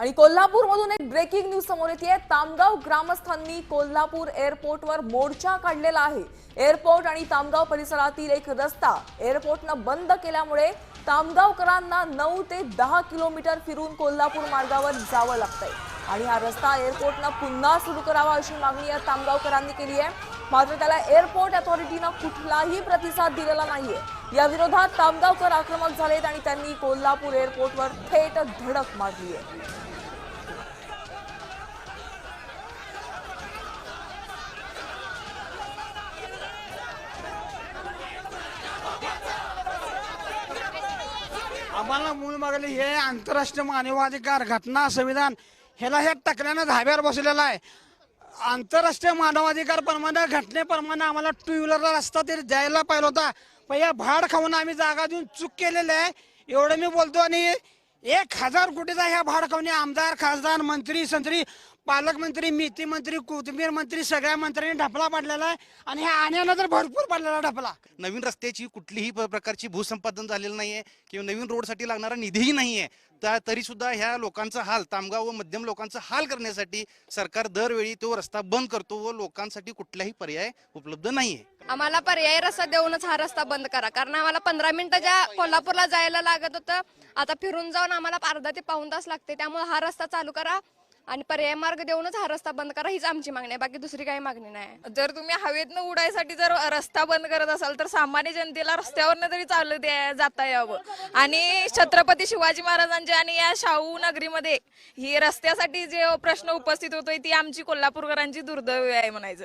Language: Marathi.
आणि कोल्हापूरमधून एक ब्रेकिंग न्यूज समोर येते तामगाव ग्रामस्थांनी कोल्हापूर एअरपोर्टवर मोर्चा काढलेला आहे. एअरपोर्ट आणि तामगाव परिसरातील एक रस्ता एअरपोर्टनं बंद केल्यामुळे तामगावकरांना नऊ ते दहा किलोमीटर फिरून कोल्हापूर मार्गावर जावं लागतंय. आणि हा रस्ता एअरपोर्टनं पुन्हा सुरू करावा अशी मागणी या तामगावकरांनी केली आहे. मात्र त्याला एअरपोर्ट अथॉरिटीनं कुठलाही प्रतिसाद दिलेला नाहीये. या विरोधात तामगावकर आक्रमक झालेत आणि त्यांनी कोल्हापूर एअरपोर्टवर थेट धडक मारली आहे. आम्हाला मूळ मागले हे आंतरराष्ट्रीय मानवाधिकार घटना संविधान ह्याला हे टकल्यानं धाब्यावर बसलेला आहे. आंतरराष्ट्रीय मानवाधिकार प्रमाणे घटनेप्रमाणे आम्हाला टू व्हीलरला रस्ता तरी जायला पाहिजे होता. पण या भाड खाऊन आम्ही जागा देऊन चूक केलेली आहे. एवढं मी बोलतो आणि एक हजार कोटीचा ह्या भाड आमदार खासदार मंत्री संत्री पालकमंत्री मिती मंत्री कोथिंबीर मंत्री सगळ्या मंत्र्यांनी ढपला पाडलेला आहे. आणि ह्या आण्याला तर भरपूर पडलेला ढपला. नवीन रस्त्याची कुठलीही प- प्रकारची भूसंपादन झालेलं नाहीये किंवा नवीन रोडसाठी लागणारा निधीही नाहीये. त्या तरी सुद्धा ह्या लोकांचा हाल तामगाव व मध्यम लोकांचा हाल करण्यासाठी सरकार दरवेळी तो रस्ता बंद करतो व लोकांसाठी कुठलाही पर्याय उपलब्ध नाहीये. आम्हाला पर्यायी रस्ता देऊनच हा रस्ता बंद करा. कारण आम्हाला पंधरा मिनिटं ज्या कोल्हापूरला जायला लागत होतं आता फिरून जाऊन आम्हाला अर्धा ते पाऊण तास लागते. त्यामुळे हा रस्ता चालू करा आणि पर्याय मार्ग देऊनच हा रस्ता बंद करा. हीच आमची मागणी आहे. बाकी दुसरी काही मागणी नाही जर तुम्ही हवेतनं उडायसाठी जर रस्ता बंद करत असाल तर सामान्य जनतेला रस्त्यावरनं तरी चालू द्या जाता यावं. आणि छत्रपती शिवाजी महाराजांच्या आणि या शाहू नगरीमध्ये ही रस्त्यासाठी जे प्रश्न उपस्थित होतोय ती आमची कोल्हापूरकरांची दुर्दैव आहे म्हणायचं.